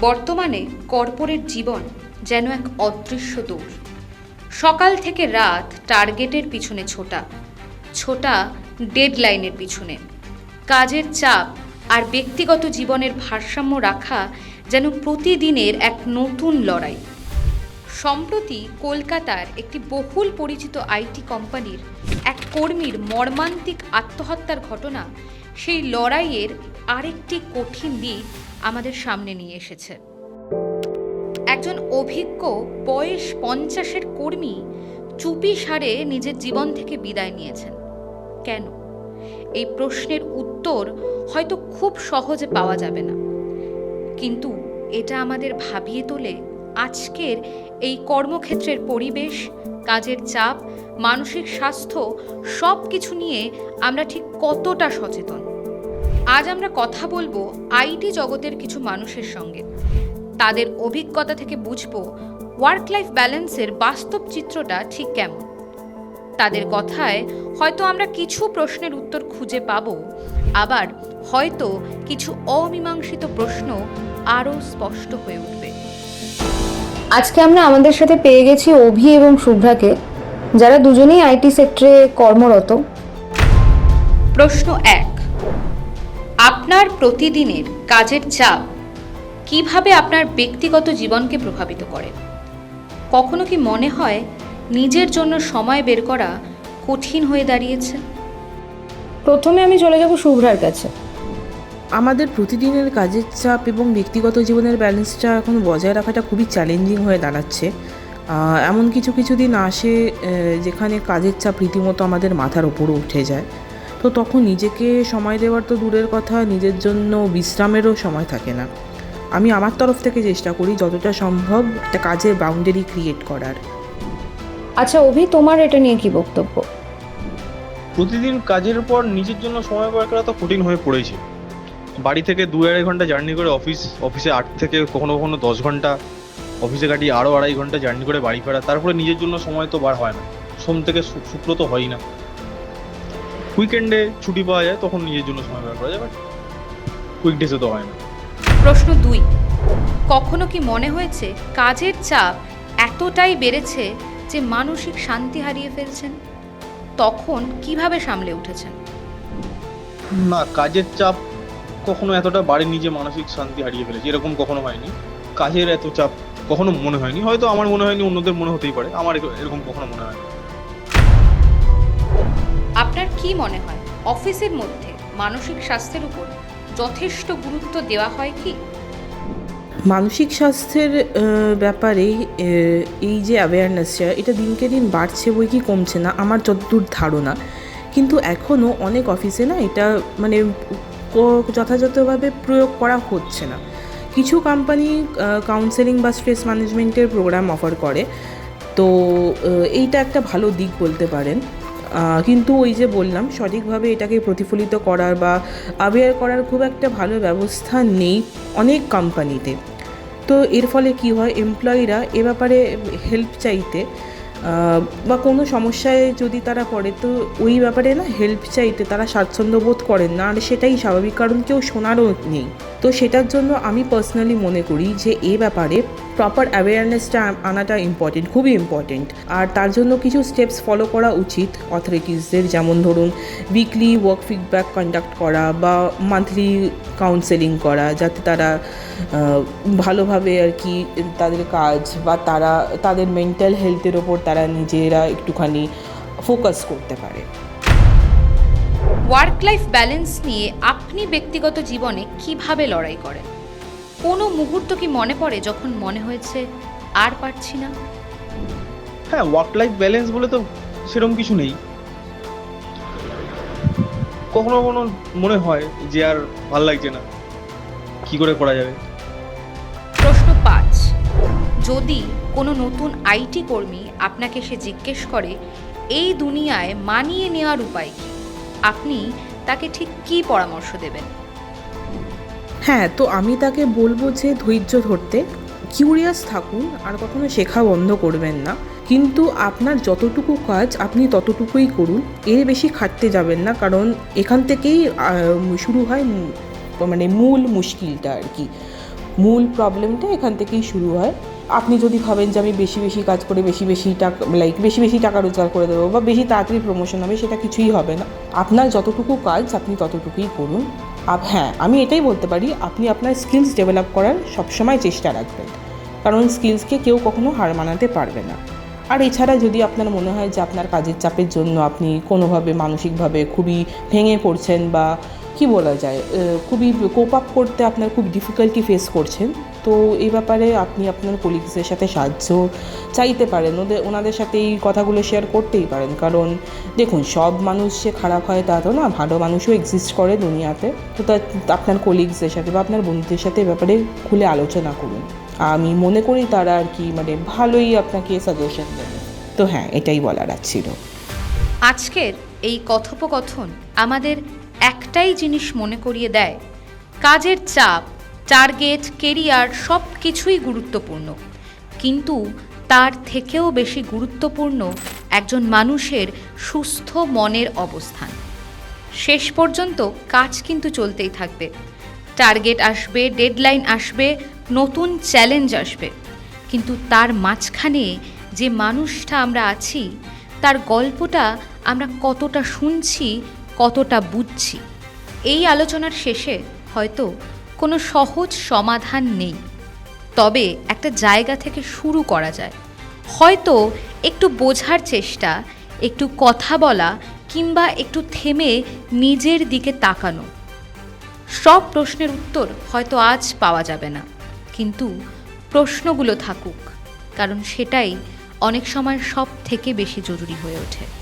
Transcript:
বর্তমানে কর্পোরেট জীবন যেন এক অদৃশ্য দৌড় সকাল থেকে রাত টার্গেটের পিছনে ছোটা ছোটা ডেডলাইনের পিছনে। কাজের চাপ আর ব্যক্তিগত জীবনের ভারসাম্য রাখা যেন প্রতিদিনের এক নতুন লড়াই। সম্প্রতি কলকাতার একটি বহুল পরিচিত আইটি কোম্পানির এক কর্মীর মর্মান্তিক আত্মহত্যার ঘটনা, সেই লড়াইয়ের আরেকটি কঠিন দিক আমাদের সামনে নিয়ে এসেছে। একজন অভিজ্ঞ বয়স পঞ্চাশের কর্মী চুপি সারে নিজের জীবন থেকে বিদায় নিয়েছেন। কেন? এই প্রশ্নের উত্তর হয়তো খুব সহজে পাওয়া যাবে না। কিন্তু এটা আমাদের ভাবিয়ে তোলে আজকের এই কর্মক্ষেত্রের পরিবেশ, কাজের চাপ, মানসিক স্বাস্থ্য সব কিছু নিয়ে আমরা ঠিক কতটা সচেতন? আজ আমরা কথা বলব আইটি জগতের কিছু মানুষের সঙ্গে। তাদের অভিজ্ঞতা থেকে বুঝব ওয়ার্ক লাইফ ব্যালেন্সের বাস্তব চিত্রটা ঠিক কেমন। তাদের কথায় হয়তো আমরা কিছু প্রশ্নের উত্তর খুঁজে পাবো আবার হয়তো কিছু অমীমাংসিত প্রশ্ন আরও স্পষ্ট হয়ে উঠবে। আজকে আমরা আমাদের সাথে পেয়ে গেছি অভি এবং শুভ্রাকে যারা দুজনেই আইটি সেক্টরে কর্মরত। প্রশ্ন এক আপনার প্রতিদিনের কাজের চাপ কীভাবে আপনার ব্যক্তিগত জীবনকে প্রভাবিত করে? কখনো কি মনে হয় নিজের জন্য সময় বের করা কঠিন হয়ে দাঁড়িয়েছে? প্রথমে আমি চলে যাব শুভ্রার কাছে। আমাদের প্রতিদিনের কাজের চাপ এবং ব্যক্তিগত জীবনের ব্যালেন্সটা এখন বজায় রাখাটা খুবই চ্যালেঞ্জিং হয়ে দাঁড়াচ্ছে। এমন কিছু কিছু দিন আসে যেখানে কাজের চাপ রীতিমতো আমাদের মাথার ওপরও উঠে যায়। তো তখন নিজেকে সময় দেওয়ার তো দূরের কথা নিজের জন্য বিশ্রামেরও সময় থাকে না। আমি আমার তরফ থেকে চেষ্টা করি যতটা সম্ভব একটা কাজের বাউন্ডারি ক্রিয়েট করার। আচ্ছা অভি তোমার এটা নিয়ে কি বক্তব্য? প্রতিদিন কাজের পর নিজের জন্য সময় বার করা তো কঠিন হয়ে পড়েছে। বাড়ি থেকে দু আড়াই ঘণ্টা জার্নি করে অফিস অফিসে আট থেকে কখনো কখনো দশ ঘণ্টা অফিসে কাটিয়ে আরও আড়াই ঘণ্টা জার্নি করে বাড়ি ফেরা তারপরে নিজের জন্য সময় তো বার হয় না। সোম থেকে শুক্র তো হয় না। উইকেন্ডে ছুটি পাওয়া যায় তখন নিজের জন্য সময় বার করা যায় বাট উইকডেসে তো হয় না। প্রশ্ন দুই কখনো কি মনে হয়েছে কাজের চাপ এতটাই বেড়েছে যে মানসিক শান্তি হারিয়ে ফেলছেন? তখন কীভাবে সামলে উঠেছেন? না কাজের চাপ কখনো এতটা বাড়েনি নিজে মানসিক শান্তি হারিয়ে ফেলেছি এরকম কখনো হয়নি। কাজের এত চাপ কখনো মনে হয়নি হয়তো আমার মনে হয়নি অন্যদের মনে হতেই পারে আমার এরকম কখনো মনে হয়নি আপনার কি মনে হয়? অফিসের মধ্যে মানসিক স্বাস্থ্যের উপর যথেষ্ট গুরুত্ব দেওয়া হয় কি? মানসিক স্বাস্থ্যের ব্যাপারে এই যে অ্যাওয়ারনেসটা এটা দিনকে দিন বাড়ছে বই কি কমছে না? আমার যতদূর ধারণা। কিন্তু এখনও অনেক অফিসে না এটা মানে যথাযথভাবে প্রয়োগ করা হচ্ছে না। কিছু কোম্পানি কাউন্সেলিং বা স্ট্রেস ম্যানেজমেন্টের প্রোগ্রাম অফার করে। তো এইটা একটা ভালো দিক বলতে পারেন। কিন্তু ওই যে বললাম, সঠিকভাবে এটাকে প্রতিফলিত করার বা আবেয়ার করার খুব একটা ভালো ব্যবস্থা নেই অনেক কোম্পানিতে তো। এর ফলে কি হয় এমপ্লয়িরা এ ব্যাপারে হেল্প চাইতে বা কোনো সমস্যায় যদি তারা পড়ে, তো ওই ব্যাপারে না হেল্প চাইতে তারা স্বাচ্ছন্দ্য বোধ করেন না। আর সেটাই স্বাভাবিক, কারণ কেউ শোনারও নেই। তো সেটার জন্য আমি পার্সোনালি মনে করি যে এ ব্যাপারে প্রপার অ্যাওয়ারনেসটা আনাটা ইম্পর্টেন্ট খুবই ইম্পর্টেন্ট আর তার জন্য কিছু স্টেপস ফলো করা উচিত। অথরিটিসদের যেমন ধরুন উইকলি ওয়ার্ক ফিডব্যাক কন্ডাক্ট করা বা মান্থলি কাউন্সেলিং করা, যাতে তারা ভালোভাবে আর কি তাদের কাজ বা তারা, তাদের মেন্টাল হেলথের ওপর তারা নিজেরা একটুখানি ফোকাস করতে পারে। ওয়ার্ক লাইফ ব্যালেন্স নিয়ে আপনি ব্যক্তিগত জীবনে কীভাবে লড়াই করেন? কোনো মুহূর্ত কি মনে পড়ে যখন মনে হয়েছে আর পারছি না? হ্যাঁ ওয়ার্ক লাইফ ব্যালেন্স বলে তো সেরকম কিছু নেই। কখনো কখনো মনে হয় যে আর ভালো লাগছে না। কি করে করা যাবে? যদি কোনো নতুন আইটি কর্মী আপনাকে সে জিজ্ঞেস করে, এই দুনিয়ায় মানিয়ে নেওয়ার উপায় কী? আপনি তাকে ঠিক কী পরামর্শ দেবেন? হ্যাঁ তো আমি তাকে বলব যে ধৈর্য ধরতে কিউরিয়াস থাকুন, আর কখনো শেখা বন্ধ করবেন না। কিন্তু আপনার যতটুকু কাজ আপনি ততটুকুই করুন, এর বেশি খাটতে যাবেন না, কারণ এখান থেকেই শুরু হয় মানে মূল মুশকিলটা আর কি। মূল প্রবলেমটা এখান থেকেই শুরু হয়। আপনি যদি ভাবেন যে আমি বেশি বেশি কাজ করে বেশি বেশি টাকা লাইক বেশি বেশি টাকা রোজগার করে দেবো বা বেশি তাড়াতাড়ি প্রমোশন হবে, সেটা কিছুই হবে না। আপনার যতটুকু কাজ, আপনি ততটুকুই করুন। আপ হ্যাঁ আমি এটাই বলতে পারি, আপনি আপনার স্কিলস ডেভেলপ করার সবসময় চেষ্টা রাখবেন। কারণ স্কিলসকে কেউ কখনো হার মানাতে পারবে না। আর এছাড়া যদি আপনার মনে হয় যে আপনার কাজের চাপের জন্য আপনি কোনোভাবে মানসিকভাবে খুবই ভেঙে পড়ছেন বা কি বলা যায় খুবই কোপ আপ করতে আপনার খুব ডিফিকাল্টি ফেস করছেন। তো এই ব্যাপারে আপনি আপনার কলিগসদের সাথে সাহায্য চাইতে পারেন। ওদের, ওনাদের সাথে এই কথাগুলো শেয়ার করতেই পারেন। কারণ দেখুন, সব মানুষ যে খারাপ হয় তা তো না, ভালো মানুষও এক্সিস্ট করে দুনিয়াতে। তো তা, আপনার কলিগসদের সাথে বা আপনার বন্ধুদের সাথে এ ব্যাপারে খুলে আলোচনা করুন। আমি মনে করি তারা আর কি মানে ভালোই আপনাকে সাজেশন দেবে। তো হ্যাঁ এটাই বলার ছিল। আজকের এই কথোপকথন আমাদের একটাই জিনিস মনে করিয়ে দেয়, কাজের চাপ, টার্গেট, কেরিয়ার সব কিছুই গুরুত্বপূর্ণ। কিন্তু তার থেকেও বেশি গুরুত্বপূর্ণ একজন মানুষের সুস্থ মনের অবস্থান। শেষ পর্যন্ত কাজ কিন্তু চলতেই থাকবে। টার্গেট আসবে, ডেডলাইন আসবে, নতুন চ্যালেঞ্জ আসবে। কিন্তু তার মাঝখানে যে মানুষটা আমরা আছি, তার গল্পটা আমরা কতটা শুনছি কতটা বুঝছি। এই আলোচনার শেষে হয়তো কোনো সহজ সমাধান নেই। তবে একটা জায়গা থেকে শুরু করা যায়। হয়তো একটু বোঝার চেষ্টা, একটু কথা বলা কিংবা একটু থেমে নিজের দিকে তাকানো। সব প্রশ্নের উত্তর হয়তো আজ পাওয়া যাবে না। কিন্তু প্রশ্নগুলো থাকুক, কারণ সেটাই অনেক সময় সব থেকে বেশি জরুরি হয়ে ওঠে।